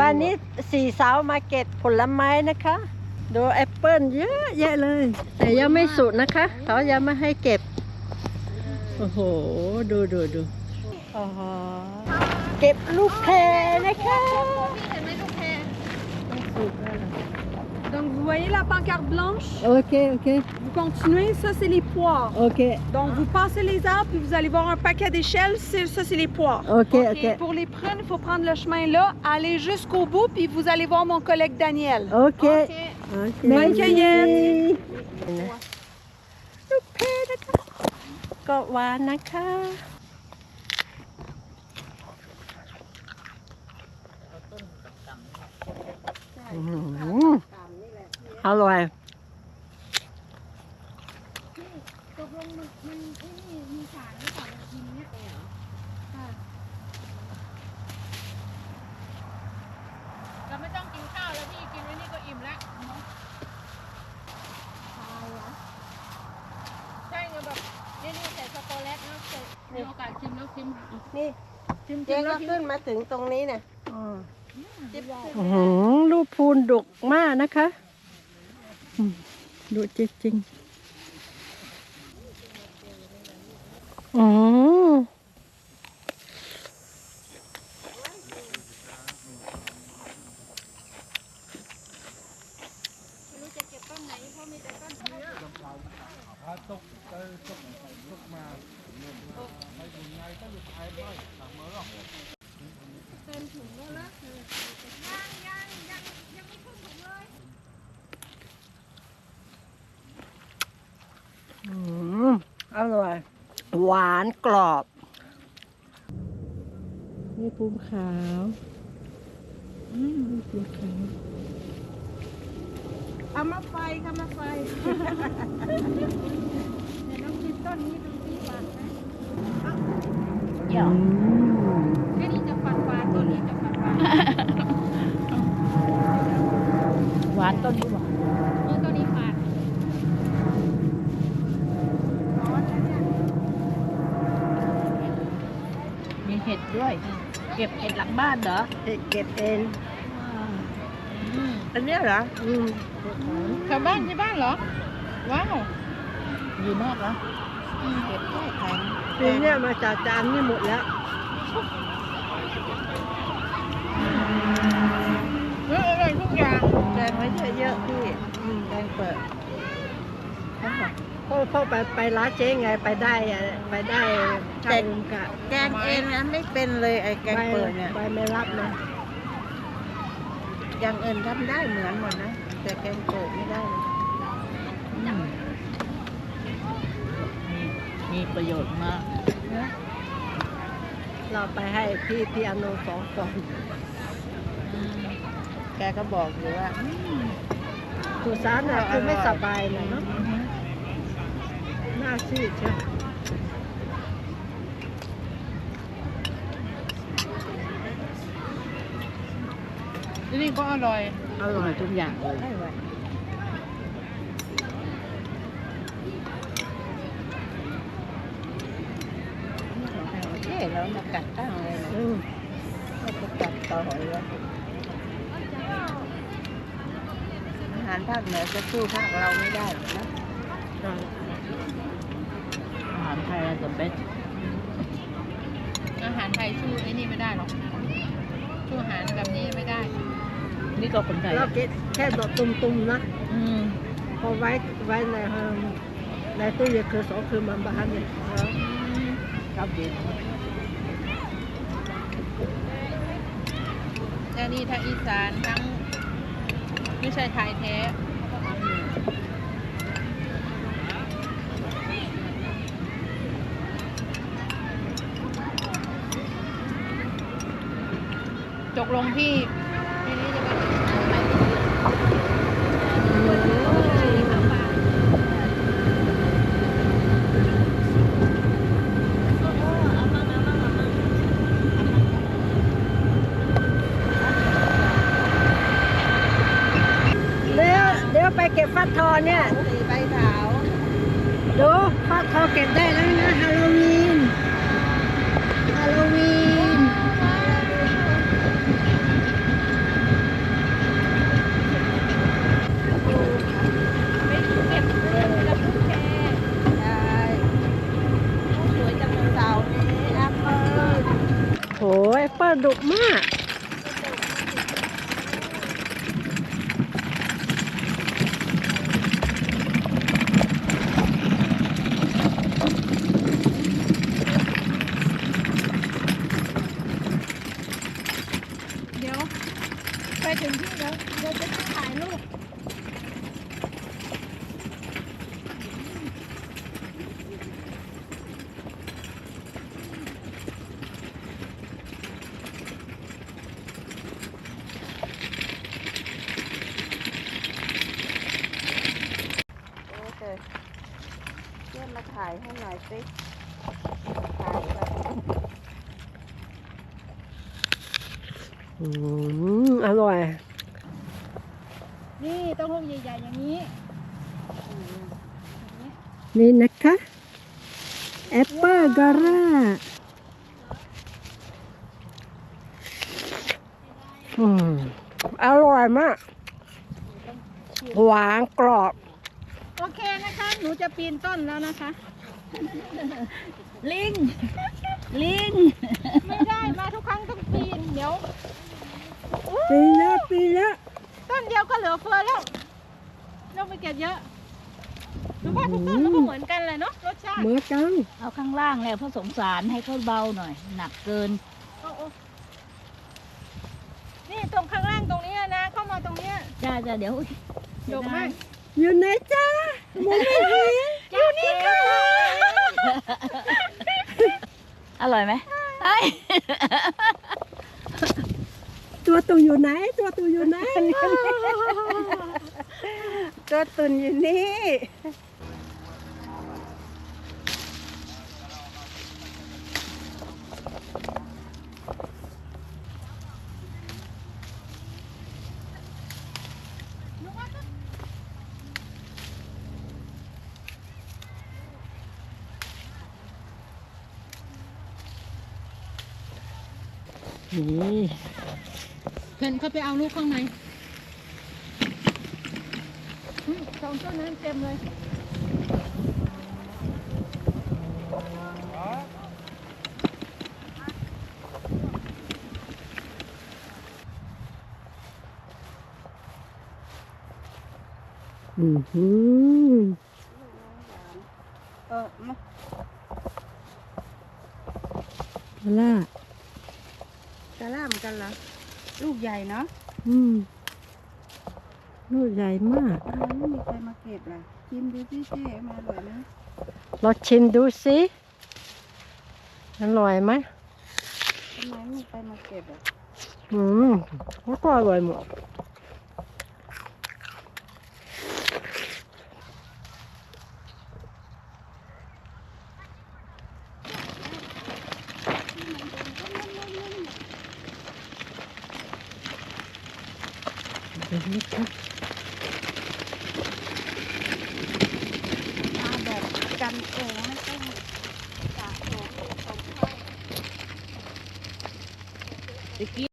วันนี้สี่สาวมาเก็บผลไม้นะคะ ดูแอปเปิ้ลเยอะแยะเลย แต่ยังไม่สุดนะคะ เขายังไม่ให้เก็บ โอ้โห ดูดูดูโอ้โหเก็บลูกแพรนะคะ Vous voyez la pancarte blanche? OK, OK. Vous continuez, ça c'est les poires. OK. Donc vous passez les arbres, puis vous allez voir un paquet d'échelles, ça c'est les poires. OK, OK. Pour les prunes, il faut prendre le chemin là, aller jusqu'au bout, puis vous allez voir mon collègue Daniel. OK. OK. okay. Bonne cueillette! Mm-hmm. อเค Bonne cueillette ลูกแพรนะคะก็หวานนะคะอื้อหืออร่อยเราไม่ต้องกินข้าวแล้วพี่กินไว้นี่ก็อิ่มแล้วใช่ไงแบบนี่นี่ใส่ช็อกโกแลตแล้วใส่มีโอกาสชิมแล้วชิมนี่ชิมเจ๊ชิมแล้ก็วชิมขึ้นมาถึงตรงนี้เนี่ยจิ๊บอื้อหือลูกพูนดกมากนะคะ อืมดูจริงๆอ๋ออืมอร่อย หวานกรอบ นี่ภูมิขาวอืมนี่ภูมิขาวเอามาไฟค่ะมาไฟเดี๋ยวน้องชิมต้นนี้ดูสิหวานไหมอืมแค่นี้จะฟันฟานตัวนี้จะฟันฟาน หวานต้นนี้หวาน เออตัวนี้ฟาน มีเห็ดด้ว ย เก็บเห็ดหลังบ้านเหรอเด็กเก็บเองอันเนี้ยเหรออืมแถวบ้านที่บ้านเหรอ ว้าวดีมากนะเก็บได้แข็งปีเนี้ยมาจากจานนี่หมดแล้ว เอออร่อยทุกอย่างแกงไว้เยอะๆพี่อืมแกงเปิดเพราะเพราะไปไปร้านเจ๊ไงไปได้อะไปได้แกงกะแกงเองนะไม่เป็นเลยไอ้แกงเปิดเนี่ยใบไม่รับนะอย่างอื่นทำได้เหมือนหมดนะ แต่แกงเปิดไม่ได้เลยมีประโยชน์มาก เราไปให้พี่พี่อนุสองกล่องแกก็บอกอยู่ว่าสุสานน่ะคือไม่สบายนะเนาะ หน้าซีดใช่ไหมที่นี่ก็อร่อย อร่อยทุกอย่างเลยได้ไหมเอ๊ะแล้วมากัดตั้งเลยนะอืมไปกัดต่อหอยเลยอาหารภาคเหนือจะสู้ภาคเราไม่ได้หรอกนะาอาหารไทยเราจะเป็นอาหารไทยสู้ไอ้นี่ไม่ได้หรอกสู้อาหารแบบนี้ไม่ได้ นี่ก็คนไทยเราเก็บแค่ดอกตุ่มๆนะอืมพอไว้ไว้ในห้องในตู้เย็นคือสองคืนมันบ้านเนี่ยแล้วชอบดีแต่นี่ทั้งอีสานทั้งไม่ใช่ไทยแท้ กลงพี่ทีนี้จะไปเดี๋ยวเดี๋ยวไปเก็บฟักทองเนี่ย สีใบขาว ดูฟักทองเก็บได้แล้วนะฮาโลวีนฮาโลวีน ดุกมากเดี๋ยว ไปถึงที่แล้วเราจะถ่ายรูป โอเคเพื่อนมาถ่ายให้หน่อยสิถ่ายแบบอืมอร่อย นี่เต้องหูใหญ่ๆอย่างนี้นี่นะคะแอปเปิลการ่าอืมอร่อยมาก หวานกรอบ โอเคนะคะ หนูจะปีนต้นแล้วนะคะ ลิง ลิง ไม่ได้มาทุกครั้งต้องปีนเดี๋ยวปีละปีละต้นเดียวก็เหลือเฟือแล้วต้องไปเก็บเยอะหรือว่าทุกต้นมันก็เหมือนกันเลยเนาะรสชาติเหมือนกันเอาข้างล่างแล้วเพราะสงสารให้เขาเบาหน่อย หนักเกินเอาเอานี่ตรงข้างล่างตรงนี้นะเข้ามาตรงเนี้ยจ้าจ้าเดี๋ยวดกมากอยู่ไหนจ้ามองไม่เห็นอยู่นี่ค่ะ อร่อยไหมไอ้ตัวตุ่นอยู่ไหน ตัวตุ่นอยู่ไหน ตัวตุนอยู่นี่ นี่เพื่อนเขาไปเอาลูกข้างในอืมสองต้นนั้นเต็มเลยอือหือเออมาล่า กระล่ามกันเหรอ ลูกใหญ่เนาะอืมลูกใหญ่มาก ทำไมไม่มีใครมาเก็บล่ะชิมดูสิเจ๊มาอร่อยไหมเราชิมดูสิอร่อยไหมทำไมไม่มีใครมาเก็บอะ อืมแล้วก็อร่อยหมด เลยนะคะมาแบบกันเองไม่ต้องสะสมสมเข้า